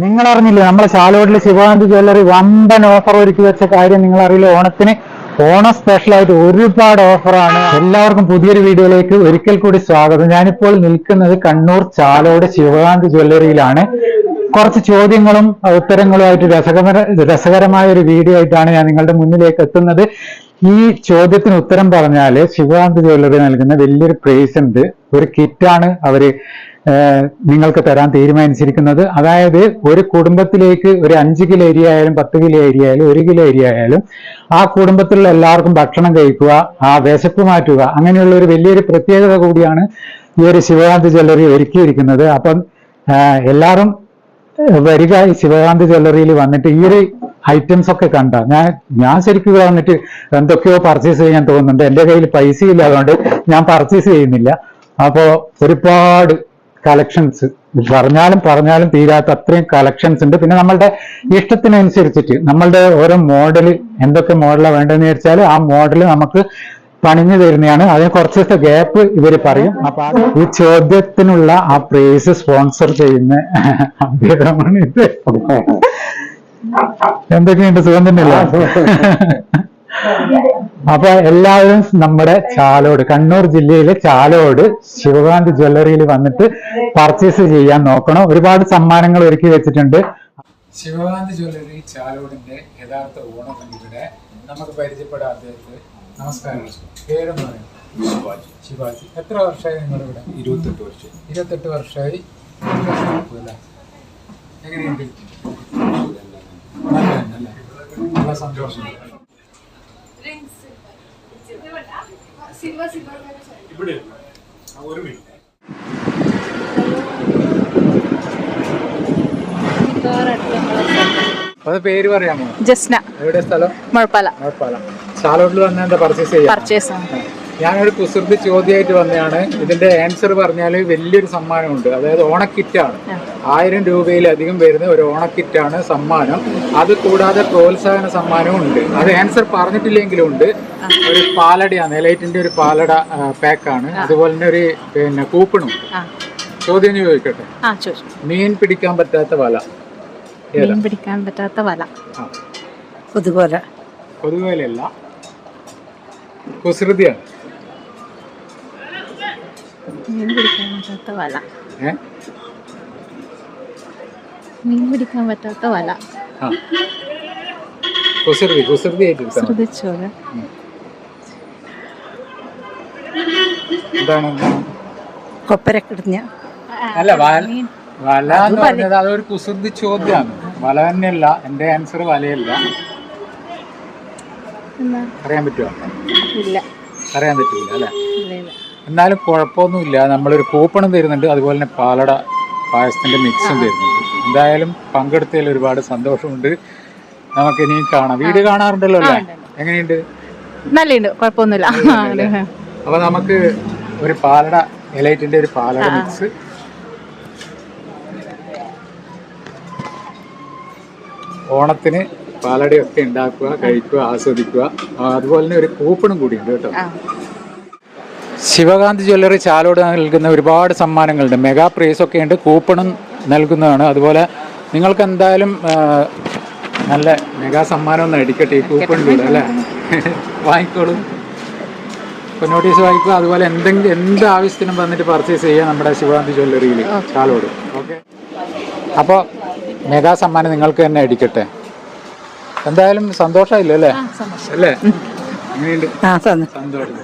നിങ്ങൾ അറിഞ്ഞില്ലേ നമ്മളെ ചാലോട്ടിലെ ശിവകാന്തി ജ്വല്ലറി വമ്പൻ ഓഫർ ഒരുക്കി വെച്ച കാര്യം നിങ്ങൾ അറിയില്ല ഓണത്തിന് ഓണം സ്പെഷ്യലായിട്ട് ഒരുപാട് ഓഫറാണ് എല്ലാവർക്കും പുതിയൊരു വീഡിയോയിലേക്ക് ഒരിക്കൽ കൂടി സ്വാഗതം. ഞാനിപ്പോൾ നിൽക്കുന്നത് കണ്ണൂർ ചാലോട് ശിവകാന്തി ജ്വല്ലറിയിലാണ്. കുറച്ച് ചോദ്യങ്ങളും ഉത്തരങ്ങളുമായിട്ട് രസകര രസകരമായ ഒരു വീഡിയോ ആയിട്ടാണ് ഞാൻ നിങ്ങളുടെ മുന്നിലേക്ക് എത്തുന്നത്. ഈ ചോദ്യത്തിന് ഉത്തരം പറഞ്ഞാൽ ശിവകാന്ത് ജ്വല്ലറി നൽകുന്ന വലിയൊരു പ്രൈസ് ഉണ്ട്. ഒരു കിറ്റാണ് അവർ നിങ്ങൾക്ക് തരാൻ തീരുമാനിച്ചിരിക്കുന്നത്. അതായത് ഒരു കുടുംബത്തിലേക്ക് ഒരു അഞ്ച് കിലോ അരി ആയാലും പത്ത് കിലോ അരി ആയാലും ഒരു കിലോ അരി ആയാലും ആ കുടുംബത്തിലുള്ള എല്ലാവർക്കും ഭക്ഷണം കഴിക്കുക ആ വിശപ്പ് മാറ്റുക അങ്ങനെയുള്ള ഒരു വലിയൊരു പ്രത്യേകത കൂടിയാണ് ഈ ഒരു ശിവകാന്ത് ജ്വല്ലറി ഒരുക്കിയിരിക്കുന്നത്. അപ്പം എല്ലാവരും വരിക ഈ ശിവകാന്തി ജ്വല്ലറിയിൽ വന്നിട്ട് ഈ ഒരു ഐറ്റംസ് ഒക്കെ കണ്ട. ഞാൻ ഞാൻ ശരിക്കും ഇവിടെ വന്നിട്ട് എന്തൊക്കെയോ പർച്ചേസ് ചെയ്യാൻ തോന്നുന്നുണ്ട്. എന്റെ കയ്യിൽ പൈസ ഇല്ല അതുകൊണ്ട് ഞാൻ പർച്ചേസ് ചെയ്യുന്നില്ല. അപ്പോ ഒരുപാട് കളക്ഷൻസ് പറഞ്ഞാലും പറഞ്ഞാലും തീരാത്ത അത്രയും കളക്ഷൻസ് ഉണ്ട്. പിന്നെ നമ്മളുടെ ഇഷ്ടത്തിനനുസരിച്ചിട്ട് നമ്മളുടെ ഓരോ മോഡൽ എന്തൊക്കെ മോഡലാണ് വേണ്ടതെന്ന് വെച്ചാൽ ആ മോഡൽ നമുക്ക് പണിഞ്ഞു തരുന്നതാണ്. അതിന് കുറച്ച് ദിവസത്തെ ഗ്യാപ്പ് ഇവർ പറയും. അപ്പൊ ഈ ചോദ്യത്തിനുള്ള ആ പ്രൈസ് സ്പോൺസർ ചെയ്യുന്ന അദ്ദേഹമാണ് ഇത്. എന്തൊക്കെയുണ്ട്? സുഖം തന്നെയല്ല? അപ്പൊ എല്ലാവരും നമ്മുടെ ചാലോട് കണ്ണൂർ ജില്ലയിലെ ചാലോട് ശിവകാന്ത് ജ്വല്ലറിയിൽ വന്നിട്ട് പർച്ചേസ് ചെയ്യാൻ നോക്കണം. ഒരുപാട് സമ്മാനങ്ങൾ ഒരുക്കി വെച്ചിട്ടുണ്ട്. ശിവകാന്ത് ജ്വല്ലറി ചാലോടിന്റെ യഥാർത്ഥ ഓണം ഇവിടെ നമുക്ക് പരിചയപ്പെടാം അദ്ദേഹത്തെ നമസ്കാരം. പേരെന്ന് പറയുന്നത് ശിവാജി. ശിവാജി. എത്ര വർഷമായി നിങ്ങളിവിടെ? ഇരുപത്തെട്ട് വർഷം ഇരുപത്തെട്ട് വർഷമായി. എങ്ങനെയുണ്ട്? നല്ല സന്തോഷം. സിൽവർ സിൽവർ ഇവിടെ ഒരു മിനിറ്റ്. അത് പേര് പറയാമോ? ജസ്ന. എവിടെ സ്ഥലം? മുഴപ്പാല. ഉറപ്പാല ചാലോട്ടിൽ വന്ന എന്താ പർച്ചേസ് ചെയ്യാം? പർച്ചേസ് ഞാനൊരു കുസൃതി ചോദ്യമായിട്ട് വന്നതാണ് ഇതിന്റെ ആൻസർ പറഞ്ഞാൽ വലിയൊരു സമ്മാനമുണ്ട്. അതായത് ഓണക്കിറ്റാണ്. ആയിരം രൂപയിലധികം വരുന്ന ഒരു ഓണക്കിറ്റാണ് സമ്മാനം. അത് കൂടാതെ പ്രോത്സാഹന സമ്മാനവും ഉണ്ട്. അത് ആൻസർ പറഞ്ഞിട്ടില്ലെങ്കിലും ഉണ്ട്. ഒരു പാലടയാണ്. എലൈറ്റിന്റെ ഒരു പാലട പാക്കാണ് അതുപോലെ തന്നെ ഒരു പിന്നെ കൂപ്പണും ചോദ്യം ചോദിക്കട്ടെ? മീൻ പിടിക്കാൻ പറ്റാത്ത വല. മീൻ പിടിക്കാൻ പറ്റാത്ത വല. ആ. പുതുപോലെ പൊതുവേലയല്ല കുസൃതിയാണ് മീൻ പിടിക്കാൻ പറ്റാത്ത വല. മീൻ പിടിക്കാൻ പറ്റാത്ത വല. കുസൃതി കുസൃതി. ശ്രദ്ധിച്ചോളെ എന്താണ്? കൊപ്പരക്കിടഞ്ഞ അല്ല വല വല എന്ന് പറഞ്ഞത് അതൊരു കുസൃതി ചോദ്യമാണ്. വല തന്നെയല്ല എന്റെ ആൻസർ വലയല്ല. അറിയാൻ പറ്റുമോ ഇല്ല. അറിയാൻ പറ്റൂല അല്ലെ? എന്നാലും കുഴപ്പമൊന്നുമില്ല. നമ്മളൊരു കൂപ്പണും തരുന്നുണ്ട്. അതുപോലെ തന്നെ പാലട പായസത്തിന്റെ മിക്സും തരുന്നുണ്ട്. എന്തായാലും പങ്കെടുത്തതിൽ ഒരുപാട് സന്തോഷമുണ്ട്. നമുക്ക് ഇനിയും കാണാം. വീട് കാണാറുണ്ടല്ലോ അല്ലേ? എങ്ങനെയുണ്ട്? നല്ലുണ്ട് കുഴപ്പമൊന്നുമില്ല. അപ്പൊ നമുക്ക് ഒരു പാലട എലൈറ്റിന്റെ ഒരു പാലട മിക്സ്. ഓണത്തിന് പാലടയൊക്കെ ഉണ്ടാക്കുക കഴിക്കുക ആസ്വദിക്കുക. അതുപോലെ തന്നെ ഒരു കൂപ്പണും കൂടിയുണ്ട് കേട്ടോ. ശിവകാന്തി ജ്വല്ലറി ചാലോട് നൽകുന്ന ഒരുപാട് സമ്മാനങ്ങളുണ്ട്. മെഗാ പ്രൈസ് ഒക്കെ ഉണ്ട്. കൂപ്പണും നൽകുന്നതാണ്. അതുപോലെ നിങ്ങൾക്ക് എന്തായാലും നല്ല മെഗാ സമ്മാനം ഒന്ന് അടിക്കട്ടെ ഈ കൂപ്പണിലൂടെ അല്ലേ? വാങ്ങിക്കോളൂ. ഇപ്പോൾ നോട്ടീസ് വായിക്കുക അതുപോലെ എന്തെങ്കിലും എന്ത് ആവശ്യത്തിനും വന്നിട്ട് പർച്ചേസ് ചെയ്യുക നമ്മുടെ ശിവകാന്തി ജ്വല്ലറിയിൽ ചാലോട്. ഓക്കെ. അപ്പോൾ മെഗാ സമ്മാനം നിങ്ങൾക്ക് തന്നെ അടിക്കട്ടെ എന്തായാലും സന്തോഷമായില്ലോ അല്ലേ? അല്ലേ? എങ്ങനെയുണ്ട് സന്തോഷം.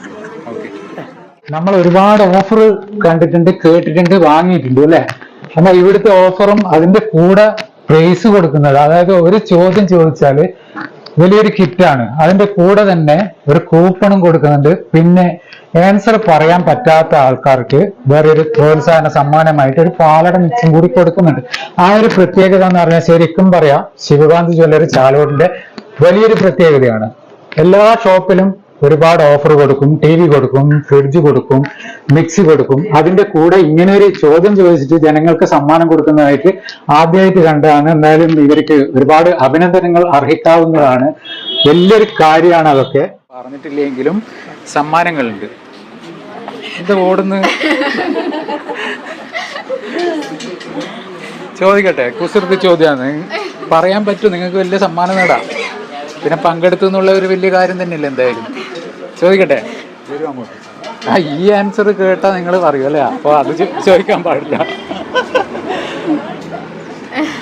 ഓക്കെ. നമ്മൾ ഒരുപാട് ഓഫർ കണ്ടിട്ടുണ്ട് കേട്ടിട്ടുണ്ട് വാങ്ങിയിട്ടുണ്ട് അല്ലെ? എന്നാൽ ഇവിടുത്തെ ഓഫറും അതിന്റെ കൂടെ പ്രൈസ് കൊടുക്കുന്നത്. അതായത് ഒരു ചോദ്യം ചോദിച്ചാൽ വലിയൊരു കിറ്റാണ് അതിന്റെ കൂടെ തന്നെ ഒരു കൂപ്പണും കൊടുക്കുന്നുണ്ട്. പിന്നെ ആൻസർ പറയാൻ പറ്റാത്ത ആൾക്കാർക്ക് വേറെ ഒരു പ്രോത്സാഹന സമ്മാനമായിട്ട് ഒരു പാലട മിക്സും കൂടി കൊടുക്കുന്നുണ്ട്. ആ ഒരു പ്രത്യേകത എന്ന് പറഞ്ഞാൽ ശരിക്കും പറയാം ശിവകാന്തി ജ്വല്ലറി ചാലോടിന്റെ വലിയൊരു പ്രത്യേകതയാണ്. എല്ലാ ഷോപ്പിലും ഒരുപാട് ഓഫർ കൊടുക്കും ടി വി കൊടുക്കും ഫ്രിഡ്ജ് കൊടുക്കും മിക്സി കൊടുക്കും. അതിന്റെ കൂടെ ഇങ്ങനെ ഒരു ചോദ്യം ചോദിച്ചിട്ട് ജനങ്ങൾക്ക് സമ്മാനം കൊടുക്കുന്നതായിട്ട് ആദ്യമായിട്ട് കണ്ടതാണ്. എന്തായാലും ഇവർക്ക് ഒരുപാട് അഭിനന്ദനങ്ങൾ അർഹിക്കാവുന്നതാണ്. വലിയൊരു കാര്യമാണ് അതൊക്കെ. പറഞ്ഞിട്ടില്ലെങ്കിലും സമ്മാനങ്ങളുണ്ട്. എന്താ ഓടുന്ന്? ചോദിക്കട്ടെ കുസൃത്ത് ചോദ്യമാണ് പറയാൻ പറ്റും നിങ്ങൾക്ക് വലിയ സമ്മാനം നേടാം പിന്നെ പങ്കെടുത്തു എന്നുള്ള ഒരു വലിയ കാര്യം തന്നെയല്ലേ എന്തായാലും. ചോദിക്കട്ടെ. ആ ഈ ആൻസർ കേട്ടാ നിങ്ങൾ പറയൂ അല്ലേ? അപ്പൊ അത് ചോദിക്കാൻ പാടില്ല.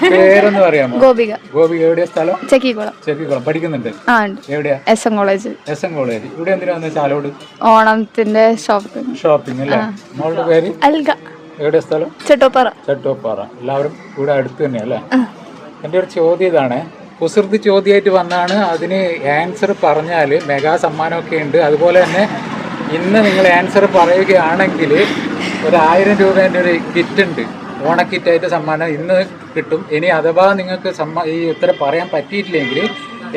പേരൊന്ന് പറയാമോ? ഗോപിക. ഗോപിക എവിടെയാ സ്ഥലം? ചെക്കിക്കുളം. ചെക്കിക്കുളം. പഠിക്കുന്നുണ്ട്. ആ ഉണ്ട്. എവിടെയാ? S M college. S M college. ഇവിടെ എന്തിനാ ചാലോട്? ഓണത്തിന്റെ ഷോപ്പിംഗ് ഷോപ്പിംഗ് അല്ലേ? മോളുടെ പേര്? അൽഗ. എവിടെ സ്ഥലം? ചെട്ടോപ്പാറ. ചെട്ടോപ്പാറ. എല്ലാവരും ഇവിടെ അടുത്ത് തന്നെയല്ലേ എന്റെ ഒരു ചോദ്യം ഇതാണ്. കുസൃതി ചോദ്യമായിട്ട് വന്നാണ് അതിന് ആൻസർ പറഞ്ഞാൽ മെഗാ സമ്മാനമൊക്കെ ഉണ്ട്. അതുപോലെ തന്നെ ഇന്ന് നിങ്ങൾ ആൻസർ പറയുകയാണെങ്കിൽ ഒരു ആയിരം രൂപേന്റെ ഒരു കിറ്റ് ഉണ്ട്. ഓണക്കിറ്റായിട്ട് സമ്മാനം. ഇന്ന് കിട്ടും. ഇനി അഥവാ നിങ്ങൾക്ക് സമ്മ ഈ ഉത്തരം പറയാൻ പറ്റിയിട്ടില്ലെങ്കിൽ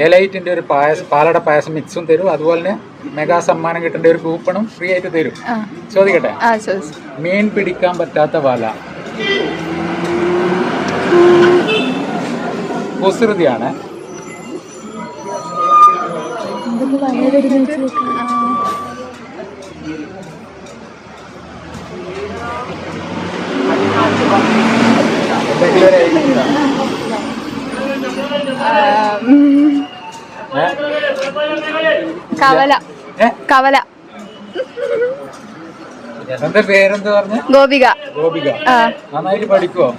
എലൈറ്റിന്റെ ഒരു പായസം പാലട പായസം മിക്സും തരും. അതുപോലെ തന്നെ മെഗാ സമ്മാനം കിട്ടേണ്ട ഒരു കൂപ്പണും ഫ്രീ ആയിട്ട് തരും. ചോദിക്കട്ടെ? മീൻ പിടിക്കാൻ പറ്റാത്ത വല. കുസൃതിയാണ് എന്തെങ്കിലും ഒരു idea ഉണ്ടോ? ഏ? കവല? കവല. എന്റെ പേരെന്ത് പറഞ്ഞ? ഗോപിക. ഗോപിക. നന്നായിട്ട് പഠിക്കുവോ?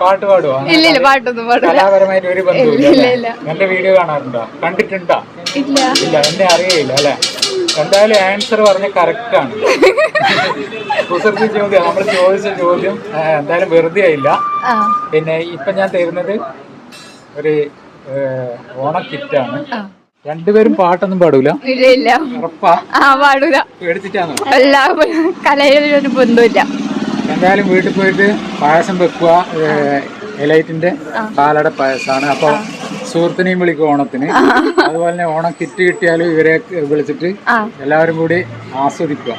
പാട്ട് പാടുവോ? ഇല്ല ഇല്ല പാട്ടൊന്നും പാടില്ല. കലാപരമായിട്ട് ഒരു ബന്ധമില്ല. എന്റെ വീഡിയോ കാണാറുണ്ടോ? കണ്ടിട്ടുണ്ടോ? ഇല്ല. എന്നെ അറിയില്ല അല്ലെ? എന്തായാലും ആൻസർ പറഞ്ഞ കറക്റ്റാണ് ആണ്. കുസൃതി ചോദ്യം നമ്മൾ ചോദിച്ച ചോദ്യം എന്തായാലും വെറുതെ ആയില്ല. പിന്നെ ഇപ്പൊ ഞാൻ തരുന്നത് ഒരു ഓണ കിറ്റാണ് ആ. രണ്ടുപേരും പാട്ടൊന്നും പാടൂല. ഇല്ല പാടൂല. പേടിച്ചിട്ടാണോ? എല്ലാ കലയിലൊരു ബന്ധമില്ല എന്തായാലും വീട്ടിൽ പോയിട്ട് പായസം വെക്കുക എലൈറ്റിന്റെ പാലട പായസമാണ് അപ്പൊ സുഹൃത്തിനെയും വിളിക്കും ഓണത്തിന്. അതുപോലെ തന്നെ ഓണം കിറ്റ് കിട്ടിയാലും ഇവരെ വിളിച്ചിട്ട് എല്ലാവരും കൂടി ആസ്വദിക്കുക.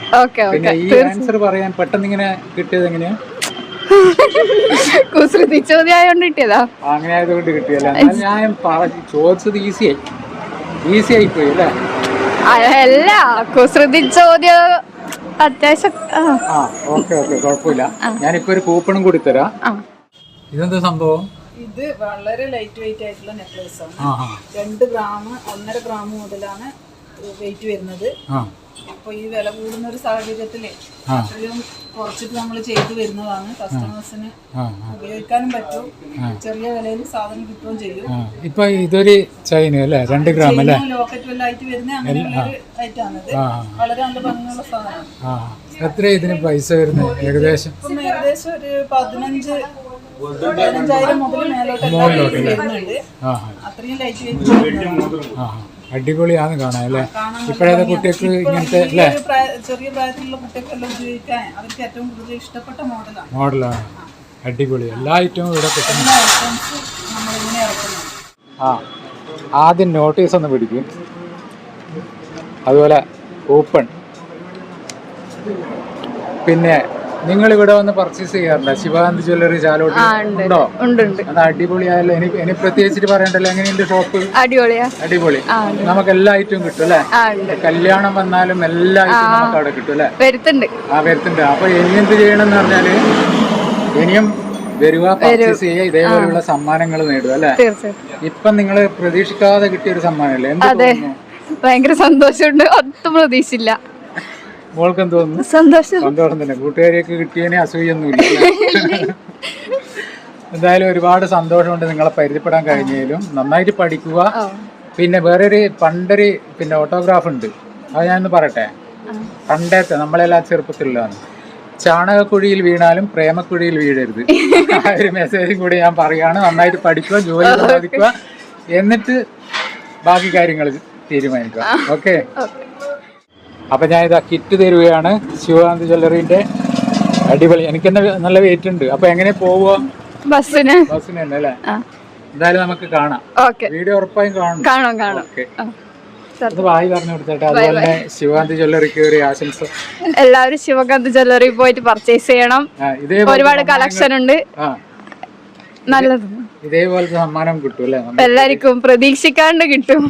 പിന്നെ ഈ ആൻസർ പറയാൻ പെട്ടെന്ന് ഇങ്ങനെ കിട്ടിയത് എങ്ങനെയാ? കുസൃതി കിട്ടിയതാ? അങ്ങനെ ആയതുകൊണ്ട് കിട്ടിയല്ല? ഞാൻ ചോദിച്ചത് ഈസി ആയി. ഈസി ആയി പോയി അല്ലേ? അല്ല കുസൃതി ചോദ്യം അത്യാവശ്യം ഓക്കെ ഓക്കെ കുഴപ്പമില്ല. ഞാനിപ്പോ ഒരു കൂപ്പണും കൂടി തരാം. ഇതെന്താ സംഭവം? ഇത് വളരെ ലൈറ്റ് വെയിറ്റ് ആയിട്ടുള്ള നെക്ലേസ് ആണ്. രണ്ട് ഗ്രാം ഒന്നര ഗ്രാം മുതലാണ് വെയിറ്റ് വരുന്നത്. അപ്പൊ ഈ വില കൂടുന്ന ഒരു സാഹചര്യത്തിൽ. അത്രയും കുറച്ചിട്ട് നമ്മൾ ചെയ്തു വരുന്നതാണ്. കസ്റ്റമേഴ്സിന് ഉപയോഗിക്കാനും പറ്റും. ചെറിയ വിലയിൽ സാധനം കിട്ടുകയും ചെയ്യും. ഇപ്പൊ ഇതൊരു ചൈന അല്ലേ? രണ്ട് ഗ്രാം അല്ലേ? ലോക്കറ്റ് വെല്ലായിട്ട് വരുന്ന അങ്ങനെ ആണിത് വളരെ നല്ല ഭംഗിയുള്ള സാധനമാണ്. എത്ര ഇതിന് പൈസ വരുന്നത്? ഏകദേശം? ഏകദേശം ഒരു പതിനഞ്ച് അടിപൊളിയാണ് കാണാൻ അല്ലേ? ഇപ്പോഴത്തെ കുട്ടികൾക്ക് ഇങ്ങനത്തെ അല്ലേ? ചെറിയ പ്രായ- ചെറിയ പ്രായത്തിലുള്ള കുട്ടികൾക്കെല്ലാം ഉപയോഗിക്കാൻ അവർക്ക് ഏറ്റവും കൂടുതൽ ഇഷ്ടപ്പെട്ട മോഡലാണ്. മോഡലാണ്. അടിപൊളി. എല്ലാ ഐറ്റവും ഇവിടെ കിട്ടുന്നു ആ. ആദ്യം നോട്ടീസ് ഒന്ന് പിടിക്കും. അതുപോലെ ഓപ്പൺ പിന്നെ നിങ്ങൾ ഇവിടെ വന്ന് പർച്ചേസ് ചെയ്യാറുണ്ടോ ശിവകാന്ത് ജ്വല്ലറി ചാലോട്ട് ഉണ്ട് അടിപൊളിയായല്ലോ എനിക്ക് ഇനി പ്രത്യേകിച്ചിട്ട് പറയണ്ടല്ലോ എങ്ങനെയുണ്ട് ഷോപ്പ് അടിപൊളിയാ. അടിപൊളി. നമുക്ക് എല്ലാ ഐറ്റവും കിട്ടും അല്ലേ? കല്യാണം വന്നാലും എല്ലാ ഐറ്റവും നമുക്ക് അവിടെ കിട്ടും അല്ലേ? വരുത്തുണ്ട്. ആ വരുത്തുണ്ട്. അപ്പൊ ഇനി എന്ത് ചെയ്യണം എന്ന് പറഞ്ഞാൽ ഇനിയും വരുക പർച്ചേസ് ചെയ്യുക ഇതേപോലെയുള്ള സമ്മാനങ്ങൾ നേടുക അല്ലെ? ഇപ്പൊ നിങ്ങൾ പ്രതീക്ഷിക്കാതെ കിട്ടിയ ഒരു സമ്മാനമല്ലേ? എന്ത് ഭയങ്കര സന്തോഷമുണ്ട്. ഒട്ടും പ്രതീക്ഷിച്ചില്ല. മോൾക്ക് എന്ത് തോന്നുന്നു? സന്തോഷം. സന്തോഷം തന്നെ. കൂട്ടുകാരെയൊക്കെ കിട്ടിയതിനെ അസൂയൊന്നുമില്ല. എന്തായാലും ഒരുപാട് സന്തോഷമുണ്ട് നിങ്ങളെ പരിചയപ്പെടാൻ കഴിഞ്ഞാലും നന്നായിട്ട് പഠിക്കുക. പിന്നെ വേറൊരു പണ്ടൊരു പിന്നെ ഓട്ടോഗ്രാഫ് ഉണ്ട്. അത് ഞാനൊന്ന് പറയട്ടെ? പണ്ടത്തെ നമ്മളെല്ലാം ചെറുപ്പത്തിലുള്ളതാണ്. ചാണകക്കുഴിയിൽ വീണാലും പ്രേമക്കുഴിയിൽ വീഴരുത്. ആ ഒരു മെസ്സേജും കൂടി ഞാൻ പറയുകയാണ്. നന്നായിട്ട് പഠിക്കുക ജോലി സാധിക്കുക. എന്നിട്ട് ബാക്കി കാര്യങ്ങൾ തീരുമാനിക്കുക. ഓക്കെ അപ്പൊ ഞാൻ ഇതാ കിറ്റ് തരുകയാണ്. ശിവകാന്ത് ജ്വല്ലറിന്റെ അടിപൊളി. എനിക്ക് തന്നെ നല്ല വെയിറ്റ് ഉണ്ട്. അപ്പൊ എങ്ങനെ പോവുക? ബസ്സിന്. ബസ്സിന് തന്നെ അല്ലേ? എന്തായാലും നമുക്ക് കാണാം. വീഡിയോ ഉറപ്പായും കാണും കാണാം കാണാം ഓക്കെ. ആ. അത് വായി പറഞ്ഞു കൊടുത്തേട്ടെ. അതുപോലെ തന്നെ ശിവകാന്തി ജ്വല്ലറിക്ക് ഒരു ആശംസ. എല്ലാവരും ശിവകാന്ത് ജ്വല്ലറി പോയിട്ട് പർച്ചേസ് ചെയ്യണം. ഒരുപാട് കളക്ഷൻ ഉണ്ട്. നല്ലത്. ഇതേപോലത്തെ സമ്മാനം കിട്ടും അല്ലേ? എല്ലാവർക്കും പ്രതീക്ഷിക്കാണ്ട് കിട്ടും.